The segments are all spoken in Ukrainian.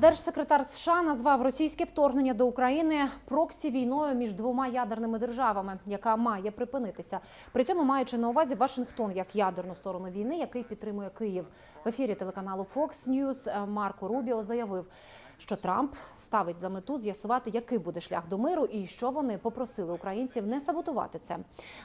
Держсекретар США назвав російське вторгнення до України проксі війною між двома ядерними державами, яка має припинитися. При цьому маючи на увазі Вашингтон як ядерну сторону війни, який підтримує Київ. В ефірі телеканалу Fox News Марко Рубіо заявив, що Трамп ставить за мету з'ясувати, який буде шлях до миру, і що вони попросили українців не саботувати це.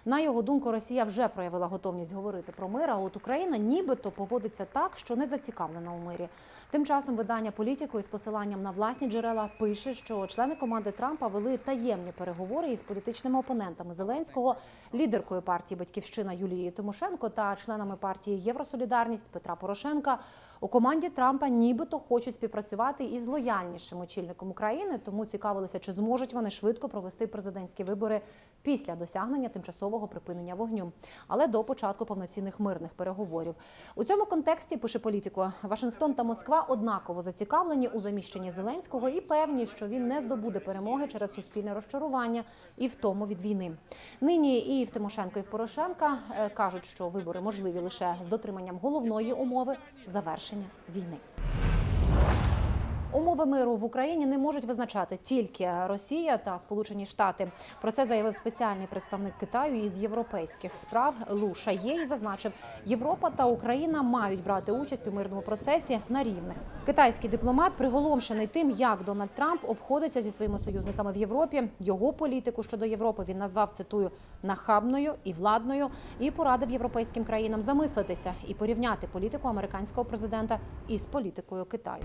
На його думку, Росія вже проявила готовність говорити про мир. А от Україна нібито поводиться так, що не зацікавлена у мирі. Тим часом видання політику із посиланням на власні джерела пише, що члени команди Трампа вели таємні переговори із політичними опонентами Зеленського, лідеркою партії Батьківщина Юлією Тимошенко та членами партії Євросолідарність Петра Порошенка. У команді Трампа нібито хочуть співпрацювати із лояльнішим очільником України, тому цікавилися, чи зможуть вони швидко провести президентські вибори після досягнення тимчасового припинення вогню, але до початку повноцінних мирних переговорів. У цьому контексті пише політико Вашингтон та Москва однаково зацікавлені у заміщенні Зеленського і певні, що він не здобуде перемоги через суспільне розчарування і втому від війни. Нині і в Тимошенко, і в Порошенка е, кажуть, що вибори можливі лише з дотриманням головної умови завершення війни. Умови миру в Україні не можуть визначати тільки Росія та Сполучені Штати. Про це заявив спеціальний представник Китаю із європейських справ Лу Шає і зазначив, Європа та Україна мають брати участь у мирному процесі на рівних. Китайський дипломат приголомшений тим, як Дональд Трамп обходиться зі своїми союзниками в Європі. Його політику щодо Європи він назвав цитую нахабною і владною і порадив європейським країнам замислитися і порівняти політику американського президента із політикою Китаю.